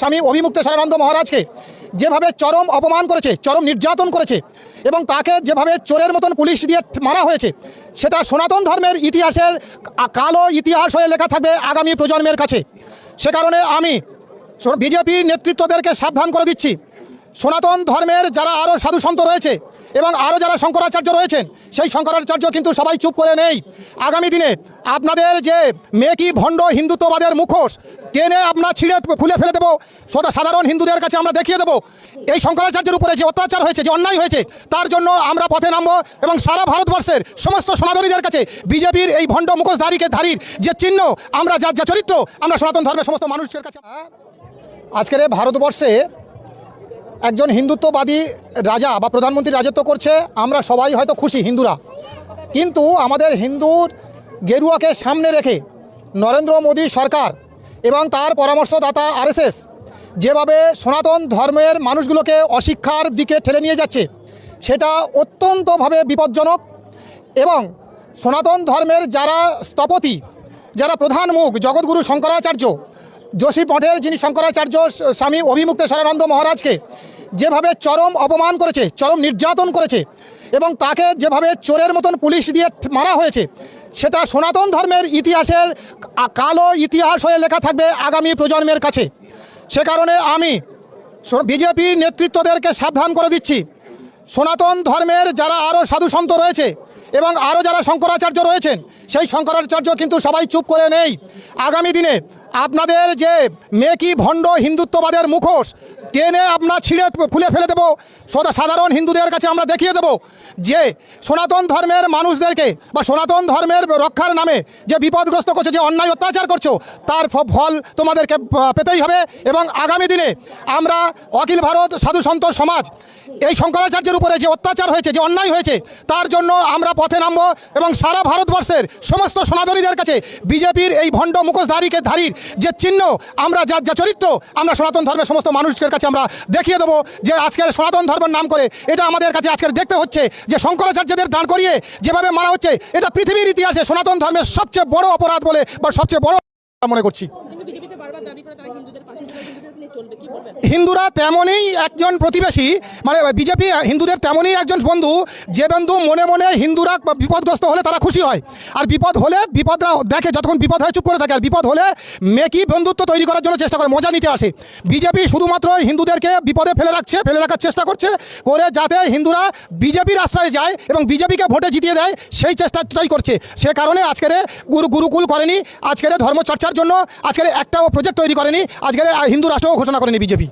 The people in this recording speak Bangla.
স্বামী অভিমুক্ত অভিমুক্তেশ্বরানন্দ মহারাজকে যেভাবে চরম অপমান করেছে, চরম নির্যাতন করেছে এবং তাকে যেভাবে চোরের মতন পুলিশ দিয়ে মারা হয়েছে, সেটা সনাতন ধর্মের ইতিহাসের কালো ইতিহাস হয়ে লেখা থাকবে আগামী প্রজন্মের কাছে। সে কারণে আমি বিজেপি নেতৃত্বদেরকে সাবধান করে দিচ্ছি। সনাতন ধর্মের যারা আরও সাধু সাধুসন্ত রয়েছে এবং আরও যারা শঙ্করাচার্য রয়েছেন সেই শঙ্করাচার্য কিন্তু সবাই চুপ করে নেই। আগামী দিনে আপনাদের যে মেকি ভণ্ড হিন্দুত্ববাদের মুখোশ টেনে আপনার ছিঁড়ে খুলে ফেলে দেবো। সদা সাধারণ হিন্দুদের কাছে আমরা দেখিয়ে দেবো। এই শঙ্করাচার্যের উপরে যে অত্যাচার হয়েছে, যে অন্যায় হয়েছে, তার জন্য আমরা পথে নামবো এবং সারা ভারতবর্ষের সমস্ত সনাতনীদের কাছে বিজেপির এই ভণ্ড মুখোশধারীকে ধারীর যে চিহ্ন, আমরা যার যা চরিত্র, আমরা সনাতন ধর্মের সমস্ত মানুষের কাছে আজকের ভারতবর্ষে একজন হিন্দুত্ববাদী রাজা বা প্রধানমন্ত্রী রাজত্ব করছে, আমরা সবাই হয়তো খুশি হিন্দুরা। কিন্তু আমাদের হিন্দুর গেরুয়াকে সামনে রেখে নরেন্দ্র মোদী সরকার এবং তার পরামর্শদাতা আরএসএস, যেভাবে সনাতন ধর্মের মানুষগুলোকে অশিক্ষার দিকে ঠেলে নিয়ে যাচ্ছে, সেটা অত্যন্তভাবে বিপজ্জনক এবং সনাতন ধর্মের যারা স্থপতি, যারা প্রধান মুখ জগৎগুরু শঙ্করাচার্য, যোশী মঠের যিনি শঙ্করাচার্য স্বামী অভিমুক্তেশ্বরানন্দ মহারাজকে যেভাবে চরম অপমান করেছে, চরম নির্যাতন করেছে এবং তাকে যেভাবে চোরের মতন পুলিশ দিয়ে মারা হয়েছে সেটা সনাতন ধর্মের ইতিহাসের কালো ইতিহাস হয়ে লেখা থাকবে আগামী প্রজন্মের কাছে। সে কারণে আমি বিজেপি নেতৃত্বদেরকে সাবধান করে দিচ্ছি। সনাতন ধর্মের যারা আরও সাধুসন্ত রয়েছে এবং আরও যারা শঙ্করাচার্য রয়েছেন, সেই শঙ্করাচার্য কিন্তু সবাই চুপ করে নেই। আগামী দিনে আপনাদের যে মেকি ভণ্ড হিন্দুত্ববাদের মুখোশ টেনে আপনার ছিঁড়ে খুলে ফেলে দেবো। সাধারণ হিন্দুদের কাছে আমরা দেখিয়ে দেবো যে সনাতন ধর্মের মানুষদেরকে বা সনাতন ধর্মের রক্ষার নামে যে বিপদগ্রস্ত করছ, যে অন্যায় অত্যাচার করছ, তার ফল তোমাদেরকে পেতেই হবে এবং আগামী দিনে আমরা অখিল ভারত সাধু সন্ত সমাজ এই শঙ্করাচার্যের উপরে যে অত্যাচার হয়েছে, যে অন্যায় হয়েছে, তার জন্য আমরা পথে নামবো এবং সারা ভারতবর্ষের সমস্ত সনাতনীদের কাছে বিজেপির এই ভণ্ড মুখোশধারীকে ধারীর যে চিহ্ন, আমরা যার যা চরিত্র, আমরা সনাতন ধর্মের সমস্ত মানুষের কাছে আমরা। দেখিয়ে দেবো যে আজকের সনাতন ধর্মের নাম করে এটা আমাদের কাছে আজকের দেখতে হচ্ছে যে শঙ্করাচার্যদের দাঁড় করিয়ে যেভাবে মারা হচ্ছে, এটা পৃথিবীর ইতিহাসে সনাতন ধর্মের সবচেয়ে বড় অপরাধ বলে বা সবচেয়ে বড় মনে করছি। হিন্দুরা তেমনই একজন প্রতিবেশী মানে বিজেপি হিন্দুদের তেমনই একজন বন্ধু যে বন্ধু মনে মনে হিন্দুরা বিপদগ্রস্ত হলে তারা খুশি হয়। আর বিপদ হলে বিপদরা দেখে যতক্ষণ বিপদ হয় চুপ করে থাকে। আর বিপদ হলে মেকি বন্ধুত্ব তৈরি করার জন্য চেষ্টা করে মজা নিতে আসে। বিজেপি শুধুমাত্র হিন্দুদেরকে বিপদে ফেলে রাখছে ফেলে রাখার চেষ্টা করছে করে যাতে হিন্দুরা বিজেপির আশ্রয়ে যায় এবং বিজেপিকে ভোটে জিতিয়ে দেয় সেই চেষ্টাটাই করছে। সে কারণে আজকের গুরু গুরুকুল করেনি আজকের ধর্মচর্চার জন্য আজকের একটাও প্রজেক্ট তৈরি করেনি। আজকের হিন্দু রাষ্ট্রও ঘোষণা করেনি বিজেপি।